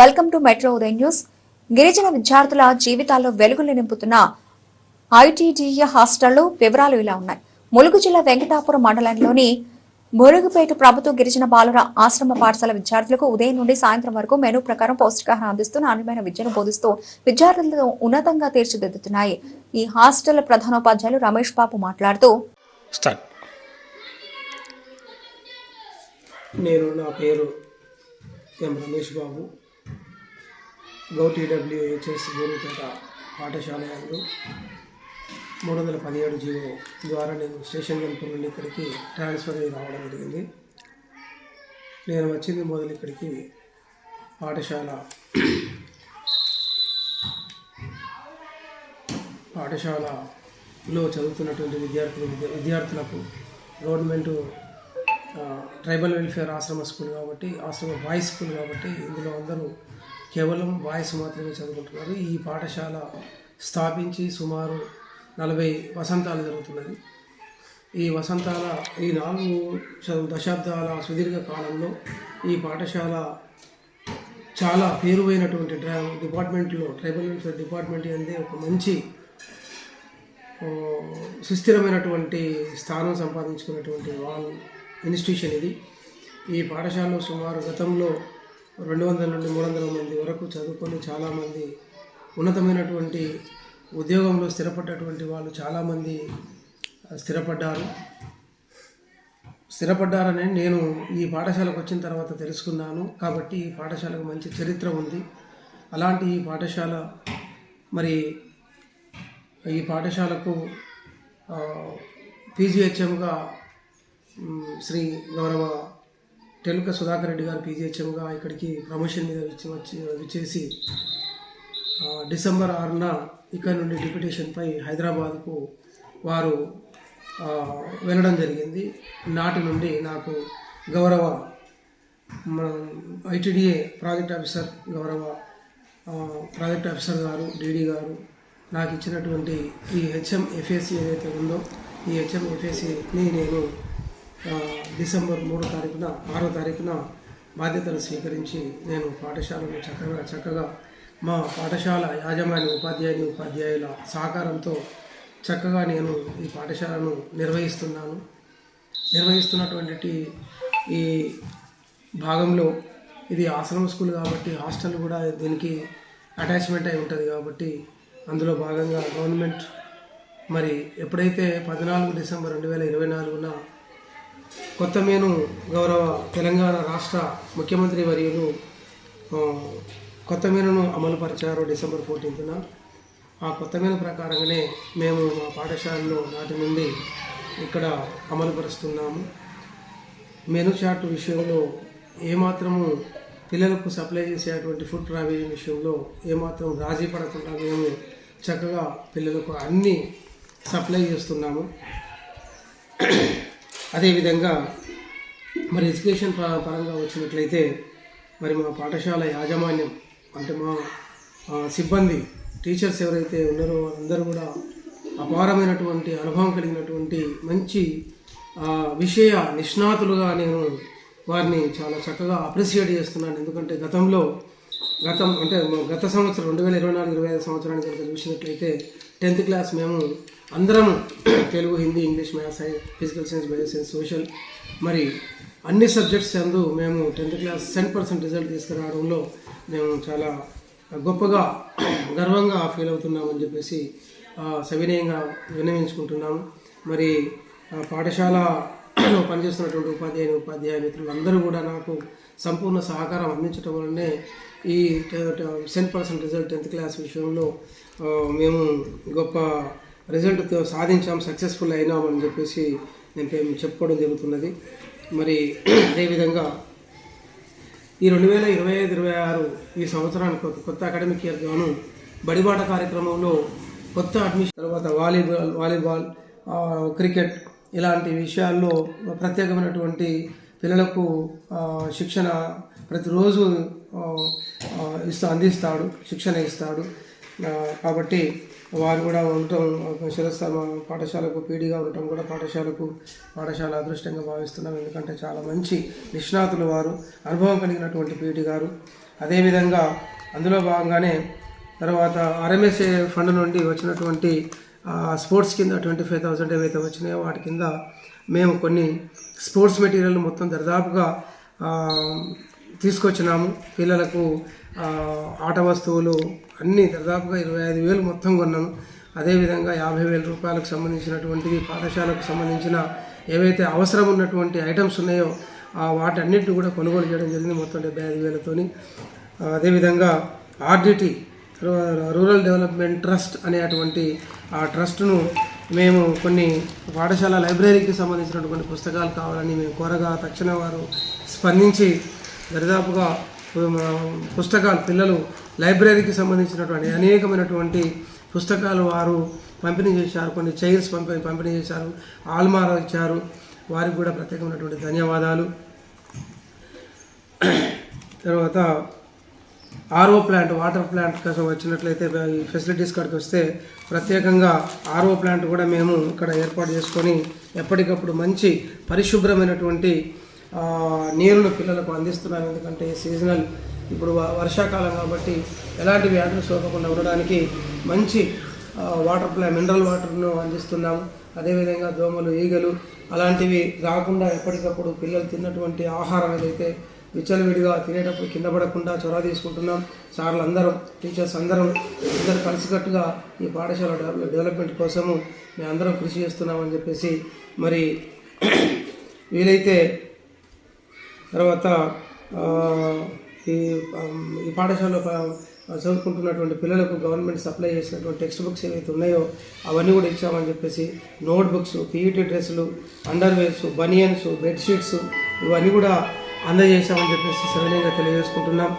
Welcome to metro ఉదయం news గిరిజన విద్యార్థుల జీవితాల్లో వెలుగులు నింపుతున్న ఐటీడీఏ హాస్టళ్ళు వివరాలు ఇలా ఉన్నాయి. ములుగు జిల్లా వెంకటాపురం మండలంలోని మురుగుపేట ప్రభుత్వ గిరిజన బాలుర ఆశ్రమ పాఠశాల విద్యార్థులకు ఉదయం నుండి సాయంత్రం వరకు మెనూ ప్రకారం పౌష్టికాహారం అందిస్తూ నాణ్యమైన విద్యను బోధిస్తూ విద్యార్థులను ఉన్నతంగా తీర్చిదిద్దుతున్నాయి. ఈ హాస్టల్ ప్రధానోపాధ్యాయులు రమేష్ బాబు మాట్లాడుతూ నేను నా పేరు ఎం రమేష్ బాబు. గౌటీడబ్ల్యూహెచ్ఎస్ గోరుపేట పాఠశాల యందు మూడు వందల పదిహేడు జీవో ద్వారా నేను స్టేషన్ జంపు నుండి ఇక్కడికి ట్రాన్స్ఫర్ అయ్యి రావడం జరిగింది. నేను వచ్చింది మొదలు ఇక్కడికి పాఠశాల పాఠశాలలో చదువుతున్నటువంటి విద్యార్థులు విద్యార్థులకు government tribal welfare ashram school కాబట్టి ఆశ్రమ బాయ్స్ స్కూల్ కాబట్టి ఇందులో అందరూ కేవలం వాయిస్ మాత్రమే చదువుకుంటున్నారు. ఈ పాఠశాల స్థాపించి సుమారు నలభై వసంతాలు జరుగుతున్నది. ఈ వసంతాల ఈ నాలుగు దశాబ్దాల సుదీర్ఘ కాలంలో ఈ పాఠశాల చాలా పేరువైనటువంటి డ్రా డిపార్ట్మెంట్లో ట్రైబల్ వెల్ఫేర్ డిపార్ట్మెంట్ అందే ఒక మంచి సుస్థిరమైనటువంటి స్థానం సంపాదించుకున్నటువంటి వాళ్ళ ఇన్స్టిట్యూషన్ ఇది. ఈ పాఠశాలలో సుమారు గతంలో రెండు వందల నుండి మూడు వందల మంది వరకు చదువుకొని చాలామంది ఉన్నతమైనటువంటి ఉద్యోగంలో స్థిరపడ్డటువంటి వాళ్ళు చాలామంది స్థిరపడ్డారు. స్థిరపడ్డారని నేను ఈ పాఠశాలకు వచ్చిన తర్వాత తెలుసుకున్నాను. కాబట్టి ఈ పాఠశాలకు మంచి చరిత్ర ఉంది. అలాంటి ఈ పాఠశాల మరి ఈ పాఠశాలకు పీజీహెచ్ఎంగా శ్రీ గౌరవ టెలుక సుధాకర్ రెడ్డి గారు పీజీహెచ్ఎంగా ఇక్కడికి ప్రమోషన్ మీద వచ్చి వచ్చి విచ్చేసి డిసెంబర్ ఆరున ఇక్కడ నుండి డిప్యుటేషన్పై హైదరాబాద్కు వారు వెళ్ళడం జరిగింది. నాటి నుండి నాకు గౌరవ ఐటీడీఏ ప్రాజెక్ట్ ఆఫీసర్ గౌరవ ప్రాజెక్ట్ ఆఫీసర్ గారు డీడీ గారు నాకు ఇచ్చినటువంటి ఈ హెచ్ఎం ఎఫ్ఎస్సి ఏదైతే ఉందో ఈ హెచ్ఎం ఎఫ్ఎస్సిని నేను డిసెంబర్ మూడో తారీఖున ఆరో తారీఖున బాధ్యతలు స్వీకరించి నేను పాఠశాలను చక్కగా చక్కగా మా పాఠశాల యాజమాన్య ఉపాధ్యాయుని ఉపాధ్యాయుల సహకారంతో చక్కగా నేను ఈ పాఠశాలను నిర్వహిస్తున్నాను. నిర్వహిస్తున్నటువంటి ఈ భాగంలో ఇది ఆశ్రమ స్కూల్ కాబట్టి హాస్టల్ కూడా దీనికి అటాచ్మెంట్ అయి ఉంటుంది కాబట్టి అందులో భాగంగా గవర్నమెంట్ మరి ఎప్పుడైతే పద్నాలుగు డిసెంబర్ రెండు వేల ఇరవై నాలుగున కొత్త మేను గౌరవ తెలంగాణ రాష్ట్ర ముఖ్యమంత్రి వర్యులు ఆ, కొత్త అమలుపరిచారు డిసెంబర్ ఫోర్టీన్త్న. ఆ కొత్తమేను ప్రకారంగానే మేము మా పాఠశాలలో నాటి నుండి ఇక్కడ అమలుపరుస్తున్నాము. మెను చార్ట్ విషయంలో ఏమాత్రము పిల్లలకు సప్లై చేసేటువంటి ఫుడ్ ప్రావిజన్ విషయంలో ఏమాత్రం రాజీ పడకుండా మేము చక్కగా పిల్లలకు అన్నీ సప్లై చేస్తున్నాము. అదేవిధంగా మరి ఎడ్యుకేషన్ పరంగా వచ్చినట్లయితే మరి మా పాఠశాల యాజమాన్యం అంటే మా సిబ్బంది టీచర్స్ ఎవరైతే ఉన్నారో వాళ్ళందరూ కూడా అపారమైనటువంటి అనుభవం కలిగినటువంటి మంచి విషయ నిష్ణాతులుగా నేను వారిని చాలా చక్కగా అప్రిషియేట్ చేస్తున్నాను. ఎందుకంటే గతంలో గతం అంటే గత సంవత్సరం రెండు వేల ఇరవై నాలుగు ఇరవై ఐదు సంవత్సరానికి చూసినట్లయితే టెన్త్ క్లాస్ మేము అందరం Telugu Hindi English maths physical science bio science social మరి అన్ని సబ్జెక్ట్స్ అందు మేము tenth class ten percent result తీసుకురావడంలో మేము చాలా గొప్పగా గర్వంగా ఫీల్ అవుతున్నామని చెప్పేసి సవినయంగా విన్నవించుకుంటున్నాము. మరి పాఠశాల పనిచేస్తున్నటువంటి ఉపాధ్యాయుని ఉపాధ్యాయ మిత్రులందరూ కూడా నాకు సంపూర్ణ సహకారం అందించడం వల్లనే ఈ cent percent result tenth class విషయంలో మేము గొప్ప రిజల్ట్ సాధించాం సక్సెస్ఫుల్ అయినాం అని చెప్పేసి నేను చెప్పుకోవడం జరుగుతున్నది. మరి అదేవిధంగా ఈ రెండు వేల ఇరవై ఐదు ఇరవై ఆరు ఈ సంవత్సరానికి కొత్త కొత్త అకాడమిక్ ఇయర్ గాను బడిబాట కార్యక్రమంలో కొత్త అడ్మిషన్ తర్వాత వాలీబాల్ వాలీబాల్ క్రికెట్ ఇలాంటి విషయాల్లో ప్రత్యేకమైనటువంటి పిల్లలకు శిక్షణ ప్రతిరోజు ఇస్తా అందిస్తాడు శిక్షణ ఇస్తాడు. కాబట్టి వారు కూడా ఉండటం శిరస్థ పాఠశాలకు పీడిగా ఉండటం కూడా పాఠశాలకు పాఠశాల అదృష్టంగా భావిస్తున్నాం. ఎందుకంటే చాలా మంచి నిష్ణాతులు వారు అనుభవం కలిగినటువంటి పీడి గారు. అదేవిధంగా అందులో భాగంగానే తర్వాత ఆర్ఎంఎస్ఏ ఫండ్ నుండి వచ్చినటువంటి స్పోర్ట్స్ కింద ట్వంటీ ఫైవ్ థౌసండ్ ఏవైతే వచ్చినాయో వాటి కింద మేము కొన్ని స్పోర్ట్స్ మెటీరియల్ మొత్తం దరిదాపుగా తీసుకొచ్చినాము. పిల్లలకు ఆట వస్తువులు అన్నీ దాదాపుగా ఇరవై ఐదు వేలు మొత్తం కొన్నాను. అదేవిధంగా యాభై వేల రూపాయలకు సంబంధించినటువంటివి పాఠశాలకు సంబంధించిన ఏవైతే అవసరం ఉన్నటువంటి ఐటమ్స్ ఉన్నాయో ఆ వాటన్నిటిని కూడా కొనుగోలు చేయడం జరిగింది మొత్తం డెబ్బై ఐదు వేలతోని. అదేవిధంగా ఆర్డిటి రూరల్ డెవలప్మెంట్ ట్రస్ట్ అనేటువంటి ఆ ట్రస్ట్ను మేము కొన్ని పాఠశాల లైబ్రరీకి సంబంధించినటువంటి పుస్తకాలు కావాలని మేము కోరగా తక్షణ వారు స్పందించి దరిదాపుగా పుస్తకాలు పిల్లలు లైబ్రరీకి సంబంధించినటువంటి అనేకమైనటువంటి పుస్తకాలు వారు పంపిణీ చేశారు. కొన్ని చైర్స్ పంపి పంపిణీ చేశారు. ఆల్మారా ఇచ్చారు. వారికి కూడా ప్రత్యేకమైనటువంటి ధన్యవాదాలు. తర్వాత ఆర్ఓ ప్లాంట్ వాటర్ ప్లాంట్ కోసం వచ్చినట్లయితే ఈ ఫెసిలిటీస్ కాడికి వస్తే ప్రత్యేకంగా ఆర్ఓ ప్లాంట్ కూడా మేము ఇక్కడ ఏర్పాటు చేసుకొని ఎప్పటికప్పుడు మంచి పరిశుభ్రమైనటువంటి నీరును పిల్లలకు అందిస్తున్నాం ఎందుకంటే సీజనల్ ఇప్పుడు వ- వర్షాకాలం కాబట్టి ఎలాంటి వ్యాధులు సోకకుండా ఉండడానికి మంచి వాటర్ ప్లా మినరల్ వాటర్ను అందిస్తున్నాము అదేవిధంగా దోమలు ఈగలు అలాంటివి రాకుండా ఎప్పటికప్పుడు పిల్లలు తిన్నటువంటి ఆహారం ఏదైతే విచ్చలవిడిగా తినేటప్పుడు కింద పడకుండా చొరవ తీసుకుంటున్నాం. సార్లు అందరం టీచర్స్ అందరం అందరు కలిసికట్టుగా ఈ పాఠశాల డెవలప్మెంట్ కోసము మేము అందరం కృషి చేస్తున్నామని చెప్పేసి మరి వీలైతే తర్వాత ఈ ఈ పాఠశాలలో చదువుకుంటున్నటువంటి పిల్లలకు గవర్నమెంట్ సప్లై చేసినటువంటి టెక్స్ట్ బుక్స్ ఏవైతే ఉన్నాయో అవన్నీ కూడా ఇచ్చామని చెప్పేసి నోట్ బుక్స్ పీఈటీ డ్రెస్సులు అండర్వేర్స్ బనియన్స్ బెడ్షీట్స్ ఇవన్నీ కూడా అందజేశామని చెప్పేసి సవినయంగా తెలియజేసుకుంటున్నాం.